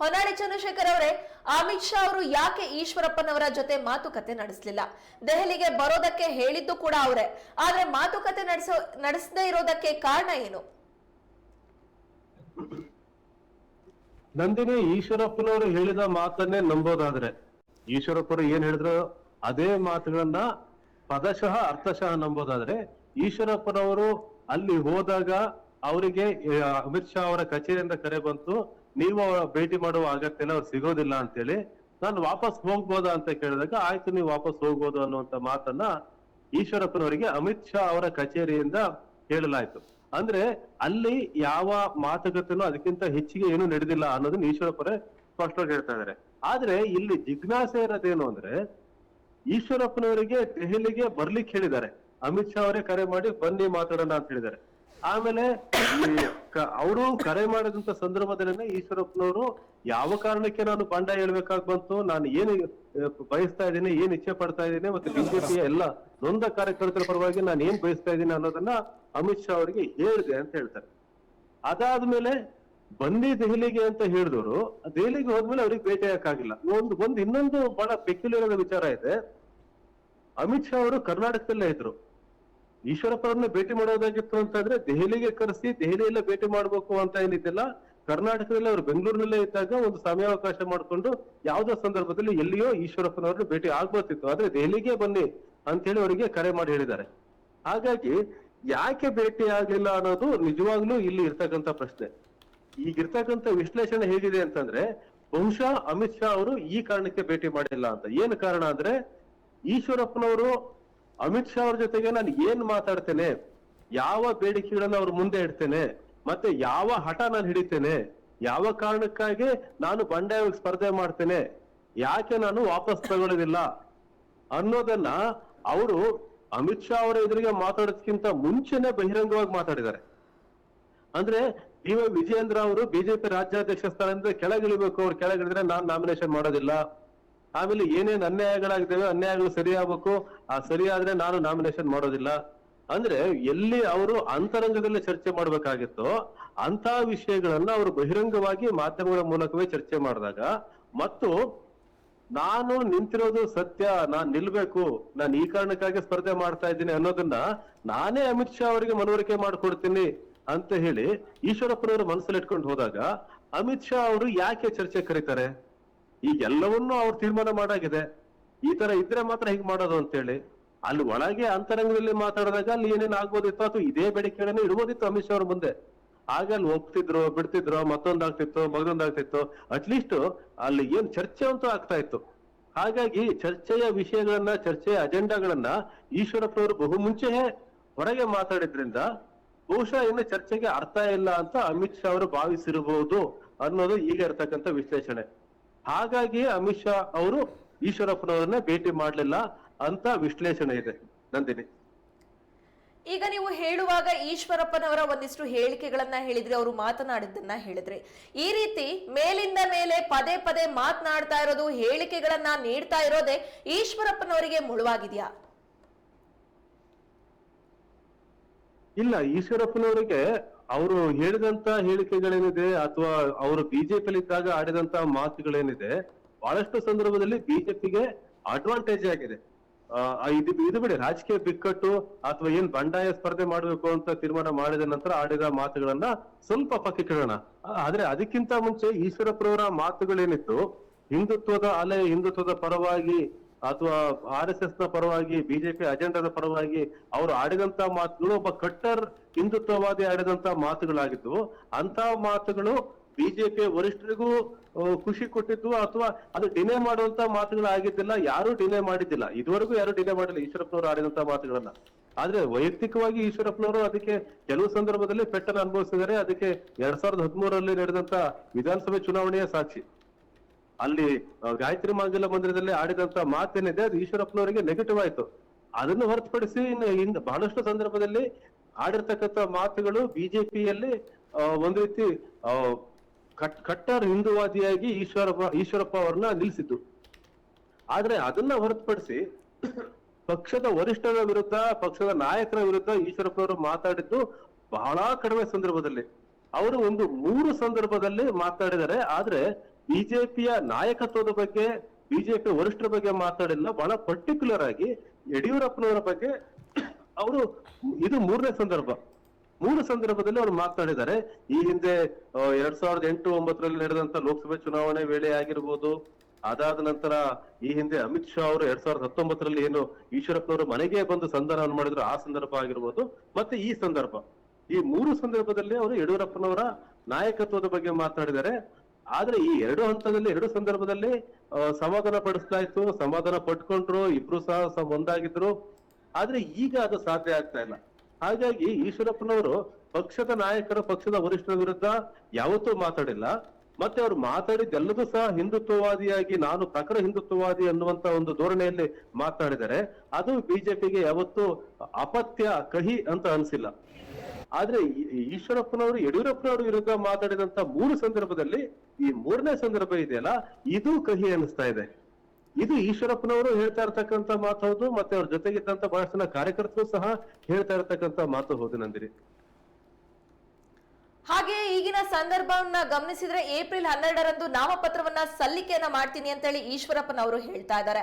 ಹೊನ್ನಾಳಿ ಚಂದ್ರಶೇಖರ್ ಅವರೇ, ಅಮಿತ್ ಶಾ ಅವರು ಯಾಕೆ ಈಶ್ವರಪ್ಪನವರ ಜೊತೆ ಮಾತುಕತೆ ನಡೆಸಲಿಲ್ಲ? ದೆಹಲಿಗೆ ಬರೋದಕ್ಕೆ ಹೇಳಿದ್ದು ಕೂಡ ಅವರೇ. ಆದ್ರೆ ಮಾತುಕತೆ ನಡೆಸೋ, ನಡೆಸದೇ ಇರೋದಕ್ಕೆ ಕಾರಣ ಏನು? ನಂದಿನಿ, ಈಶ್ವರಪ್ಪನವರು ಹೇಳಿದ ಮಾತನ್ನೇ ನಂಬೋದಾದ್ರೆ. ಈಶ್ವರಪ್ಪರು ಏನ್ ಹೇಳಿದ್ರು? ಅದೇ ಮಾತುಗಳನ್ನ ಪದಶಃ, ಅರ್ಥಶಃ ನಂಬೋದಾದ್ರೆ, ಈಶ್ವರಪ್ಪನವರು ಅಲ್ಲಿ ಹೋದಾಗ ಅವರಿಗೆ ಅಮಿತ್ ಶಾ ಅವರ ಕಚೇರಿಯಿಂದ ಕರೆ ಬಂತು. ನೀವು ಭೇಟಿ ಮಾಡುವ ಅಗತ್ಯನ ಅವ್ರು ಸಿಗೋದಿಲ್ಲ ಅಂತೇಳಿ ನಾನು ವಾಪಸ್ ಹೋಗ್ಬೋದಾ ಅಂತ ಕೇಳಿದಾಗ, ಆಯ್ತು, ನೀವು ವಾಪಸ್ ಹೋಗ್ಬೋದು ಅನ್ನುವಂತ ಮಾತನ್ನ ಈಶ್ವರಪ್ಪನವರಿಗೆ ಅಮಿತ್ ಶಾ ಅವರ ಕಚೇರಿಯಿಂದ ಹೇಳಲಾಯ್ತು. ಅಂದ್ರೆ ಅಲ್ಲಿ ಯಾವ ಮಾತುಕತೆನೂ ಅದಕ್ಕಿಂತ ಹೆಚ್ಚಿಗೆ ಏನು ನಡೆದಿಲ್ಲ ಅನ್ನೋದನ್ನ ಈಶ್ವರಪ್ಪರೇ ಸ್ಪಷ್ಟವಾಗಿ ಹೇಳ್ತಾ ಇದ್ದಾರೆ. ಆದ್ರೆ ಇಲ್ಲಿ ಜಿಜ್ಞಾಸೆ ಇರೋದೇನು ಅಂದ್ರೆ, ಈಶ್ವರಪ್ಪನವರಿಗೆ ದೆಹಲಿಗೆ ಬರ್ಲಿಕ್ಕೆ ಹೇಳಿದ್ದಾರೆ. ಅಮಿತ್ ಶಾ ಅವರೇ ಕರೆ ಮಾಡಿ, ಬನ್ನಿ ಮಾತಾಡೋಣ ಅಂತ ಹೇಳಿದ್ದಾರೆ. ಆಮೇಲೆ ಅವರು ಕರೆ ಮಾಡಿದಂತ ಸಂದರ್ಭದಲ್ಲೇ ಈಶ್ವರಪ್ಪನವರು, ಯಾವ ಕಾರಣಕ್ಕೆ ನಾನು ಬಂಡ ಹೇಳ್ಬೇಕಾಗ್ ಬಂತು ನಾನು ಏನು ಬಯಸ್ತಾ ಇದ್ದೀನಿ, ಏನ್ ಇಚ್ಛೆ ಪಡ್ತಾ ಇದ್ದೀನಿ, ಮತ್ತೆ ಬಿಜೆಪಿಯ ಎಲ್ಲ ನೊಂದ ಕಾರ್ಯಕರ್ತರ ಪರವಾಗಿ ನಾನು ಏನ್ ಬಯಸ್ತಾ ಇದ್ದೀನಿ ಅನ್ನೋದನ್ನ ಅಮಿತ್ ಶಾ ಅವರಿಗೆ ಹೇಳಿದೆ ಅಂತ ಹೇಳ್ತಾರೆ. ಅದಾದ್ಮೇಲೆ ಬಂದಿ ದೆಹಲಿಗೆ ಅಂತ ಹೇಳಿದವರು, ದೆಹಲಿಗೆ ಹೋದ್ಮೇಲೆ ಅವ್ರಿಗೆ ಭೇಟಿ ಹಾಕಾಗಿಲ್ಲ ಒಂದು ಒಂದು ಇನ್ನೊಂದು ಬಹಳ ಪೆಕ್ಯುಲರ್ ವಿಚಾರ ಇದೆ. ಅಮಿತ್ ಶಾ ಅವರು ಕರ್ನಾಟಕದಲ್ಲೇ ಇದ್ರು. ಈಶ್ವರಪ್ಪರನ್ನ ಭೇಟಿ ಮಾಡೋದಾಗಿತ್ತು ಅಂತಂದ್ರೆ ದೆಹಲಿಗೆ ಕರೆಸಿ ದೆಹಲಿಯಲ್ಲೇ ಭೇಟಿ ಮಾಡ್ಬೇಕು ಅಂತ ಏನಿದ್ದಿಲ್ಲ, ಕರ್ನಾಟಕದಲ್ಲಿ ಅವರು ಬೆಂಗಳೂರಿನಲ್ಲೇ ಇದ್ದಾಗ ಒಂದು ಸಮಯಾವಕಾಶ ಮಾಡಿಕೊಂಡು ಯಾವುದೋ ಸಂದರ್ಭದಲ್ಲಿ ಎಲ್ಲಿಯೋ ಈಶ್ವರಪ್ಪನವ್ರನ್ನ ಭೇಟಿ ಆಗ್ಬೋತಿತ್ತು ಆದ್ರೆ ದೆಹಲಿಗೆ ಬನ್ನಿ ಅಂತ ಹೇಳಿ ಅವರಿಗೆ ಕರೆ ಮಾಡಿ ಹೇಳಿದ್ದಾರೆ. ಹಾಗಾಗಿ ಯಾಕೆ ಭೇಟಿ ಆಗಲಿಲ್ಲ ಅನ್ನೋದು ನಿಜವಾಗ್ಲೂ ಇಲ್ಲಿ ಇರ್ತಕ್ಕಂಥ ಪ್ರಶ್ನೆ. ಈಗಿರ್ತಕ್ಕಂಥ ವಿಶ್ಲೇಷಣೆ ಹೇಗಿದೆ ಅಂತಂದ್ರೆ ಬಹುಶಃ ಅಮಿತ್ ಶಾ ಅವರು ಈ ಕಾರಣಕ್ಕೆ ಭೇಟಿ ಮಾಡಿಲ್ಲ ಅಂತ. ಏನು ಕಾರಣ ಅಂದ್ರೆ ಈಶ್ವರಪ್ಪನವರು ಅಮಿತ್ ಶಾ ಅವ್ರ ಜೊತೆಗೆ ನಾನು ಏನ್ ಮಾತಾಡ್ತೇನೆ, ಯಾವ ಬೇಡಿಕೆಗಳನ್ನ ಅವ್ರ ಮುಂದೆ ಇಡ್ತೇನೆ, ಮತ್ತೆ ಯಾವ ಹಠ ನಾನು ಹಿಡಿತೇನೆ, ಯಾವ ಕಾರಣಕ್ಕಾಗಿ ನಾನು ಬಂಡಾಯ ಸ್ಪರ್ಧೆ ಮಾಡ್ತೇನೆ, ಯಾಕೆ ನಾನು ವಾಪಸ್ ತಗೊಳ್ಳೋದಿಲ್ಲ ಅನ್ನೋದನ್ನ ಅವರು ಅಮಿತ್ ಶಾ ಅವರ ಎದುರಿಗೆ ಮಾತಾಡೋದಕ್ಕಿಂತ ಮುಂಚೆನೆ ಬಹಿರಂಗವಾಗಿ ಮಾತಾಡಿದ್ದಾರೆ. ಅಂದ್ರೆ ಡಿ ವೈ ವಿಜಯೇಂದ್ರ ಅವರು ಬಿಜೆಪಿ ರಾಜ್ಯಾಧ್ಯಕ್ಷ ಸ್ಥಾನದಿಂದ ಕೆಳಗಿಳಿಬೇಕು, ಅವ್ರು ಕೆಳಗಿಳಿದ್ರೆ ನಾನ್ ನಾಮಿನೇಷನ್ ಮಾಡೋದಿಲ್ಲ. ಆಮೇಲೆ ಏನೇನು ಅನ್ಯಾಯಗಳಾಗಿದ್ದಾವೆ ಅನ್ಯಾಯಗಳು ಸರಿಯಾಗಬೇಕು ಆ ಸರಿಯಾದ್ರೆ ನಾನು ನಾಮಿನೇಷನ್ ಮಾಡೋದಿಲ್ಲ. ಅಂದ್ರೆ ಎಲ್ಲಿ ಅವರು ಅಂತರಂಗದಲ್ಲಿ ಚರ್ಚೆ ಮಾಡ್ಬೇಕಾಗಿತ್ತೋ ಅಂತ ವಿಷಯಗಳನ್ನ ಅವರು ಬಹಿರಂಗವಾಗಿ ಮಾಧ್ಯಮಗಳ ಮೂಲಕವೇ ಚರ್ಚೆ ಮಾಡಿದಾಗ ಮತ್ತು ನಾನು ನಿಂತಿರೋದು ಸತ್ಯ, ನಾನ್ ನಿಲ್ಬೇಕು, ನಾನು ಈ ಕಾರಣಕ್ಕಾಗಿ ಸ್ಪರ್ಧೆ ಮಾಡ್ತಾ ಇದ್ದೀನಿ ಅನ್ನೋದನ್ನ ನಾನೇ ಅಮಿತ್ ಶಾ ಅವರಿಗೆ ಮನವರಿಕೆ ಮಾಡ್ಕೊಡ್ತೀನಿ ಅಂತ ಹೇಳಿ ಈಶ್ವರಪ್ಪನವರು ಮನಸ್ಸಲ್ಲಿ ಇಟ್ಕೊಂಡು ಹೋದಾಗ ಅಮಿತ್ ಶಾ ಅವರು ಯಾಕೆ ಚರ್ಚೆ ಕರೀತಾರೆ? ಈಗ ಎಲ್ಲವನ್ನೂ ಅವ್ರು ತೀರ್ಮಾನ ಮಾಡಾಗಿದೆ. ಈ ತರ ಇದ್ರೆ ಮಾತ್ರ ಹೀಗೆ ಮಾಡೋದು ಅಂತೇಳಿ. ಅಲ್ಲಿ ಒಳಗೆ ಅಂತರಂಗದಲ್ಲಿ ಮಾತಾಡಿದಾಗ ಅಲ್ಲಿ ಏನೇನ್ ಆಗ್ಬೋದಿತ್ತು ಅಥವಾ ಇದೇ ಬೇಡಿಕೆಗಳನ್ನ ಇಡ್ಬೋದಿತ್ತು ಅಮಿತ್ ಶಾ ಅವ್ರ ಮುಂದೆ. ಆಗ ಅಲ್ಲಿ ಹೋಗ್ತಿದ್ರು, ಬಿಡ್ತಿದ್ರು ಮತ್ತೊಂದಾಗ್ತಿತ್ತು ಮಗದೊಂದಾಗ್ತಿತ್ತು ಅಟ್ಲೀಸ್ಟ್ ಅಲ್ಲಿ ಏನ್ ಚರ್ಚೆ ಅಂತೂ ಆಗ್ತಾ ಇತ್ತು. ಹಾಗಾಗಿ ಚರ್ಚೆಯ ವಿಷಯಗಳನ್ನ, ಚರ್ಚೆಯ ಅಜೆಂಡಾಗಳನ್ನ ಈಶ್ವರಪ್ಪನವರು ಬಹು ಮುಂಚೆಯೇ ಹೊರಗೆ ಮಾತಾಡಿದ್ರಿಂದ ಬಹುಶಃ ಇನ್ನು ಚರ್ಚೆಗೆ ಅರ್ಥ ಇಲ್ಲ ಅಂತ ಅಮಿತ್ ಶಾ ಅವರು ಭಾವಿಸಿರಬಹುದು ಅನ್ನೋದು ಈಗ ಇರ್ತಕ್ಕಂಥ ವಿಶ್ಲೇಷಣೆ. ಹಾಗಾಗಿ ಅಮಿತ್ ಶಾ ಅವರು ಈಶ್ವರಪ್ಪನವರನ್ನ ಭೇಟಿ ಮಾಡಲಿಲ್ಲ ಅಂತ ವಿಶ್ಲೇಷಣೆ ಇದೆ. ನಂದಿನಿ. ಈಗ ನೀವು ಹೇಳುವಾಗ ಈಶ್ವರಪ್ಪನವರ ಒಂದಿಷ್ಟು ಹೇಳಿಕೆಗಳನ್ನ ಹೇಳಿದ್ರಿ ಅವರು ಮಾತನಾಡಿದ್ದನ್ನ ಹೇಳಿದ್ರಿ. ಈ ರೀತಿ ಮೇಲಿಂದ ಮೇಲೆ ಪದೇ ಪದೇ ಮಾತನಾಡ್ತಾ ಇರೋದು ಹೇಳಿಕೆಗಳನ್ನ ನೀಡ್ತಾ ಇರೋದೇ ಈಶ್ವರಪ್ಪನವರಿಗೆ ಮುಳುವಾಗಿದೆಯಾ? ಇಲ್ಲ ಈಶ್ವರಪ್ಪನವರಿಗೆ ಅವರು ಹೇಳಿದಂತ ಹೇಳಿಕೆಗಳೇನಿದೆ ಅಥವಾ ಅವರು ಬಿಜೆಪಿಯಲ್ಲಿ ಇದ್ದಾಗ ಆಡಿದಂತ ಮಾತುಗಳೇನಿದೆ, ಬಹಳಷ್ಟು ಸಂದರ್ಭದಲ್ಲಿ ಬಿಜೆಪಿಗೆ ಅಡ್ವಾಂಟೇಜ್ ಆಗಿದೆ. ಇದು ಇದು ಬಿಡಿ, ರಾಜಕೀಯ ಬಿಕ್ಕಟ್ಟು ಅಥವಾ ಏನ್ ಬಂಡಾಯ ಸ್ಪರ್ಧೆ ಮಾಡಬೇಕು ಅಂತ ತೀರ್ಮಾನ ಮಾಡಿದ ನಂತರ ಆಡಿದ ಮಾತುಗಳನ್ನ ಸ್ವಲ್ಪ ಪಕ್ಕಕ್ಕಿಡೋಣ ಕೇಳೋಣ. ಆದ್ರೆ ಅದಕ್ಕಿಂತ ಮುಂಚೆ ಈಶ್ವರಪ್ಪನವರ ಮಾತುಗಳೇನಿತ್ತು, ಹಿಂದುತ್ವದ ಅಲೆ ಹಿಂದುತ್ವದ ಪರವಾಗಿ ಅಥವಾ ಆರ್ ಎಸ್ ಎಸ್ನ ಪರವಾಗಿ ಬಿಜೆಪಿ ಅಜೆಂಡಾದ ಪರವಾಗಿ ಅವರು ಆಡಿದಂತ ಮಾತುಗಳು ಒಬ್ಬ ಕಟ್ಟರ್ ಹಿಂದುತ್ವವಾದಿ ಆಡಿದಂತ ಮಾತುಗಳಾಗಿದ್ದು ಅಂತ ಮಾತುಗಳು ಬಿಜೆಪಿ ವರಿಷ್ಠರಿಗೂ ಖುಷಿ ಕೊಟ್ಟಿದ್ದು ಅಥವಾ ಅದು ಡಿನೇ ಮಾಡುವಂತ ಮಾತುಗಳಾಗಿದ್ದಿಲ್ಲ, ಯಾರು ಡಿನೇ ಮಾಡಿದ್ದಿಲ್ಲ. ಇದುವರೆಗೂ ಯಾರು ಡಿನೇ ಮಾಡಿಲ್ಲ, ಈಶ್ವರಪ್ಪನವರು ಆಡಿದಂತ ಮಾತುಗಳನ್ನ. ಆದ್ರೆ ವೈಯಕ್ತಿಕವಾಗಿ ಈಶ್ವರಪ್ಪನವರು ಅದಕ್ಕೆ ಕೆಲವು ಸಂದರ್ಭದಲ್ಲಿ ಪೆಟ್ಟನ್ನು ಅನುಭವಿಸಿದರೆ ಅದಕ್ಕೆ ಎರಡ್ ಸಾವಿರದ ಹದಿಮೂರರಲ್ಲಿ ನಡೆದಂತ ವಿಧಾನಸಭೆ ಚುನಾವಣೆಯ ಸಾಕ್ಷಿ. ಅಲ್ಲಿ ಗಾಯತ್ರಿ ಮಾಂಗಲ್ಯ ಮಂದಿರದಲ್ಲಿ ಆಡಿದಂತ ಮಾತೇನಿದೆ, ಅದು ಈಶ್ವರಪ್ಪನವರಿಗೆ ನೆಗೆಟಿವ್ ಆಯ್ತು. ಅದನ್ನು ಹೊರತುಪಡಿಸಿ ಇನ್ನು ಬಹಳಷ್ಟು ಸಂದರ್ಭದಲ್ಲಿ ಆಡಿರ್ತಕ್ಕಂಥ ಮಾತುಗಳು ಬಿಜೆಪಿಯಲ್ಲಿ ಒಂದು ರೀತಿ ಕಟ್, ಕಟ್ಟರ್ ಹಿಂದುವಾದಿಯಾಗಿ ಈಶ್ವರಪ್ಪ ಈಶ್ವರಪ್ಪ ಅವ್ರನ್ನ ನಿಲ್ಲಿಸಿದ್ದು. ಆದ್ರೆ ಅದನ್ನ ಹೊರತುಪಡಿಸಿ ಪಕ್ಷದ ವರಿಷ್ಠರ ವಿರುದ್ಧ, ಪಕ್ಷದ ನಾಯಕರ ವಿರುದ್ಧ ಈಶ್ವರಪ್ಪನವರು ಮಾತಾಡಿದ್ದು ಬಹಳ ಕಡಿಮೆ ಸಂದರ್ಭದಲ್ಲಿ. ಅವರು ಒಂದು ಮೂರು ಸಂದರ್ಭದಲ್ಲಿ ಮಾತಾಡಿದ್ದಾರೆ, ಆದ್ರೆ ಬಿಜೆಪಿಯ ನಾಯಕತ್ವದ ಬಗ್ಗೆ, ಬಿಜೆಪಿ ವರಿಷ್ಠರ ಬಗ್ಗೆ ಮಾತಾಡಿಲ್ಲ. ಬಹಳ ಪರ್ಟಿಕ್ಯುಲರ್ ಆಗಿ ಯಡಿಯೂರಪ್ಪನವರ ಬಗ್ಗೆ ಅವರು ಇದು ಮೂರನೇ ಸಂದರ್ಭ. ಮೂರು ಸಂದರ್ಭದಲ್ಲಿ ಅವರು ಮಾತನಾಡಿದ್ದಾರೆ ಈ ಹಿಂದೆ ಎರಡ್ ಸಾವಿರದ ಎಂಟು ಒಂಬತ್ತರಲ್ಲಿ ನಡೆದಂತ ಲೋಕಸಭೆ ಚುನಾವಣೆ ವೇಳೆ ಆಗಿರ್ಬೋದು, ಅದಾದ ನಂತರ ಈ ಹಿಂದೆ ಅಮಿತ್ ಶಾ ಅವರು ಎರಡ್ ಸಾವಿರದ ಹತ್ತೊಂಬತ್ತರಲ್ಲಿ ಏನು ಈಶ್ವರಪ್ಪನವರು ಮನೆಗೆ ಬಂದು ಸಂಧಾನವನ್ನು ಮಾಡಿದ್ರು, ಆ ಸಂದರ್ಭ ಆಗಿರ್ಬೋದು. ಮತ್ತೆ ಈ ಸಂದರ್ಭ. ಈ ಮೂರು ಸಂದರ್ಭದಲ್ಲಿ ಅವರು ಯಡಿಯೂರಪ್ಪನವರ ನಾಯಕತ್ವದ ಬಗ್ಗೆ ಮಾತನಾಡಿದ್ದಾರೆ ಆದ್ರೆ ಈ ಎರಡು ಹಂತದಲ್ಲಿ, ಎರಡು ಸಂದರ್ಭದಲ್ಲಿ ಸಮಾಧಾನ ಪಡಿಸ್ಲಾಯ್ತು, ಸಮಾಧಾನ ಪಟ್ಕೊಂಡ್ರು ಇಬ್ರು ಸಹ ಒಂದಾಗಿದ್ರು. ಆದ್ರೆ ಈಗ ಅದು ಸಾಧ್ಯ ಆಗ್ತಾ ಇಲ್ಲ. ಹಾಗಾಗಿ ಈಶ್ವರಪ್ಪನವರು ಪಕ್ಷದ ನಾಯಕರ, ಪಕ್ಷದ ವರಿಷ್ಠರ ವಿರುದ್ಧ ಯಾವತ್ತೂ ಮಾತಾಡಿಲ್ಲ. ಮತ್ತೆ ಅವ್ರು ಮಾತಾಡಿದ್ದೆಲ್ಲದೂ ಸಹ ಹಿಂದುತ್ವವಾದಿಯಾಗಿ, ನಾನು ಪ್ರಖರ ಹಿಂದುತ್ವವಾದಿ ಅನ್ನುವಂತ ಒಂದು ಧೋರಣೆಯಲ್ಲಿ ಮಾತಾಡಿದರೆ ಅದು ಬಿಜೆಪಿಗೆ ಯಾವತ್ತೂ ಅಪತ್ಯ ಕಹಿ ಅಂತ ಅನ್ಸಿಲ್ಲ. ಆದ್ರೆ ಈಶ್ವರಪ್ಪನವರು, ಯಡಿಯೂರಪ್ಪನವರು ವಿರುದ್ಧ ಮಾತಾಡಿದಂತ ಮೂರು ಸಂದರ್ಭದಲ್ಲಿ ಈ ಮೂರನೇ ಸಂದರ್ಭ ಇದೆಯಲ್ಲ, ಇದು ಕಹಿ ಅನಿಸ್ತಾ ಇದೆ. ಇದು ಈಶ್ವರಪ್ಪನವರು ಹೇಳ್ತಾ ಇರ್ತಕ್ಕಂತ ಮಾತು ಹೌದು, ಮತ್ತೆ ಅವ್ರ ಜೊತೆಗಿದ್ದಂತ ಬಹಳಷ್ಟು ಜನ ಕಾರ್ಯಕರ್ತರು ಸಹ ಹೇಳ್ತಾ ಇರತಕ್ಕಂತ ಮಾತು ಹೌದು ನಂದಿರಿ ಹಾಗೆ ಈಗಿನ ಸಂದರ್ಭವನ್ನ ಗಮನಿಸಿದ್ರೆ ಏಪ್ರಿಲ್ ಹನ್ನೆರಡರಂದು ನಾಮಪತ್ರವನ್ನ ಸಲ್ಲಿಕೆಯನ್ನ ಮಾಡ್ತೀನಿ ಅಂತ ಹೇಳಿ ಈಶ್ವರಪ್ಪನವರು ಹೇಳ್ತಾ ಇದ್ದಾರೆ.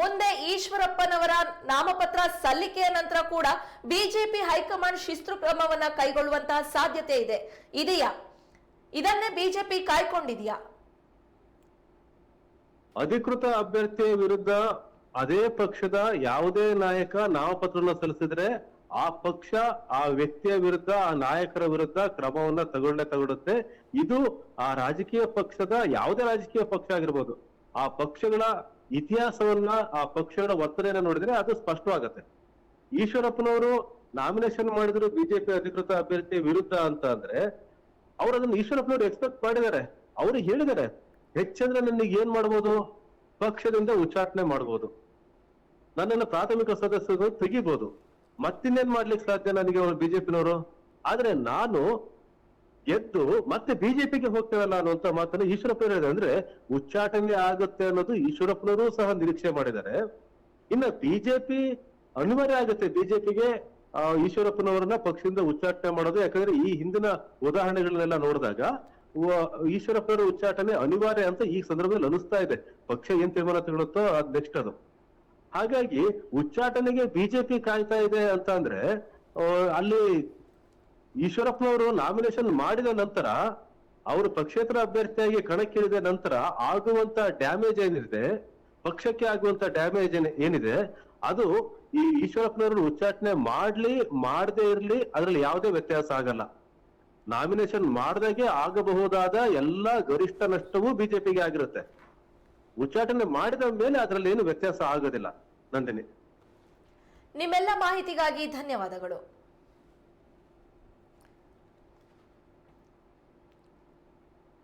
ಮುಂದೆ ಈಶ್ವರಪ್ಪನವರ ನಾಮಪತ್ರ ಸಲ್ಲಿಕೆಯ ನಂತರ ಕೂಡ ಬಿಜೆಪಿ ಹೈಕಮಾಂಡ್ ಶಿಸ್ತು ಕ್ರಮವನ್ನ ಕೈಗೊಳ್ಳುವಂತಹ ಸಾಧ್ಯತೆ ಇದೆ. ಇದೆಯಾ? ಇದನ್ನೇ ಬಿಜೆಪಿ ಕಾಯ್ಕೊಂಡಿದೆಯಾ? ಅಧಿಕೃತ ಅಭ್ಯರ್ಥಿಯ ವಿರುದ್ಧ ಅದೇ ಪಕ್ಷದ ಯಾವುದೇ ನಾಯಕ ನಾಮಪತ್ರವನ್ನು ಸಲ್ಲಿಸಿದ್ರೆ ಆ ಪಕ್ಷ, ಆ ವ್ಯಕ್ತಿಯ ವಿರುದ್ಧ, ಆ ನಾಯಕರ ವಿರುದ್ಧ ಕ್ರಮವನ್ನ ತಗೊಳ್ಳೇ ತಗೊಳುತ್ತೆ ಇದು ಆ ರಾಜಕೀಯ ಪಕ್ಷದ ಯಾವುದೇ ರಾಜಕೀಯ ಪಕ್ಷ ಆಗಿರ್ಬೋದು. ಆ ಪಕ್ಷಗಳ ಇತಿಹಾಸವನ್ನ, ಆ ಪಕ್ಷಗಳ ವರ್ತನೆಯನ್ನ ನೋಡಿದ್ರೆ ಅದು ಸ್ಪಷ್ಟವಾಗತ್ತೆ. ಈಶ್ವರಪ್ಪನವರು ನಾಮಿನೇಷನ್ ಮಾಡಿದ್ರು ಬಿಜೆಪಿ ಅಧಿಕೃತ ಅಭ್ಯರ್ಥಿ ವಿರುದ್ಧ ಅಂತ ಅಂದ್ರೆ, ಅವ್ರು ಅದನ್ನ ಈಶ್ವರಪ್ಪನವರು ಎಕ್ಸ್ಪೆಕ್ಟ್ ಮಾಡಿದ್ದಾರೆ. ಅವರು ಹೇಳಿದ್ದಾರೆ, ಹೆಚ್ಚಂದ್ರೆ ನನಗೆ ಏನ್ ಮಾಡ್ಬೋದು? ಪಕ್ಷದಿಂದ ಉಚ್ಚಾಟನೆ ಮಾಡ್ಬೋದು. ನನ್ನನ್ನು ಪ್ರಾಥಮಿಕ ಸದಸ್ಯರು ತೆಗಿಬಹುದು ಮತ್ತಿನ್ನೇನ್ ಮಾಡ್ಲಿಕ್ಕೆ ಸಾಧ್ಯ ನನಗೆ ಅವರು ಬಿಜೆಪಿನವರು? ಆದ್ರೆ ನಾನು ಗೆದ್ದು ಮತ್ತೆ ಬಿಜೆಪಿಗೆ ಹೋಗ್ತೇವಲ್ಲ ಅನ್ನುವಂತ ಮಾತನ್ನು ಈಶ್ವರಪ್ಪ ಹೇಳಿದ್ರೆ ಅಂದ್ರೆ ಉಚ್ಚಾಟನೆ ಆಗುತ್ತೆ ಅನ್ನೋದು ಈಶ್ವರಪ್ಪನವರು ಸಹ ನಿರೀಕ್ಷೆ ಮಾಡಿದ್ದಾರೆ. ಇನ್ನ ಬಿಜೆಪಿ ಅನಿವಾರ್ಯ ಆಗುತ್ತೆ ಬಿಜೆಪಿಗೆ ಈಶ್ವರಪ್ಪನವರನ್ನ ಪಕ್ಷದಿಂದ ಉಚ್ಚಾಟನೆ ಮಾಡೋದು. ಯಾಕಂದ್ರೆ ಈ ಹಿಂದಿನ ಉದಾಹರಣೆಗಳನ್ನೆಲ್ಲ ನೋಡಿದಾಗ ಈಶ್ವರಪ್ಪನವರ ಉಚ್ಚಾಟನೆ ಅನಿವಾರ್ಯ ಅಂತ ಈ ಸಂದರ್ಭದಲ್ಲಿ ಅನಿಸ್ತಾ ಇದೆ. ಪಕ್ಷ ಏನ್ ತೀರ್ಮಾನ ತಗೊಳುತ್ತೋ ಅದ್ ನೆಕ್ಸ್ಟ್ ಅದು. ಹಾಗಾಗಿ ಉಚ್ಚಾಟನೆಗೆ ಬಿಜೆಪಿ ಕಾಯ್ತಾ ಇದೆ ಅಂತ ಅಂದ್ರೆ ಅಲ್ಲಿ ಈಶ್ವರಪ್ಪನವರು ನಾಮಿನೇಷನ್ ಮಾಡಿದ ನಂತರ, ಅವರು ಪಕ್ಷೇತರ ಅಭ್ಯರ್ಥಿಯಾಗಿ ಕಣಕ್ಕಿಳಿದ ನಂತರ ಆಗುವಂತ ಡ್ಯಾಮೇಜ್ ಏನಿದೆ, ಪಕ್ಷಕ್ಕೆ ಆಗುವಂತ ಡ್ಯಾಮೇಜ್ ಏನಿದೆ, ಅದು ಈ ಈಶ್ವರಪ್ಪನವರು ಉಚ್ಚಾಟನೆ ಮಾಡ್ಲಿ, ಮಾಡದೇ ಇರ್ಲಿ, ಅದ್ರಲ್ಲಿ ಯಾವುದೇ ವ್ಯತ್ಯಾಸ ಆಗಲ್ಲ. ನಾಮಿನೇಷನ್ ಮಾಡ್ದಾಗೆ ಆಗಬಹುದಾದ ಎಲ್ಲಾ ಗರಿಷ್ಠ ನಷ್ಟವೂ ಬಿಜೆಪಿಗೆ ಆಗಿರುತ್ತೆ. ಉಚ್ಚಾಟನೆ ಮಾಡಿದ ಮೇಲೆ ಅದರಲ್ಲಿ ಏನು ವ್ಯತ್ಯಾಸ ಆಗೋದಿಲ್ಲ ನಂದಿನಿ. ನಿಮ್ಮೆಲ್ಲ ಮಾಹಿತಿಗಾಗಿ ಧನ್ಯವಾದಗಳು.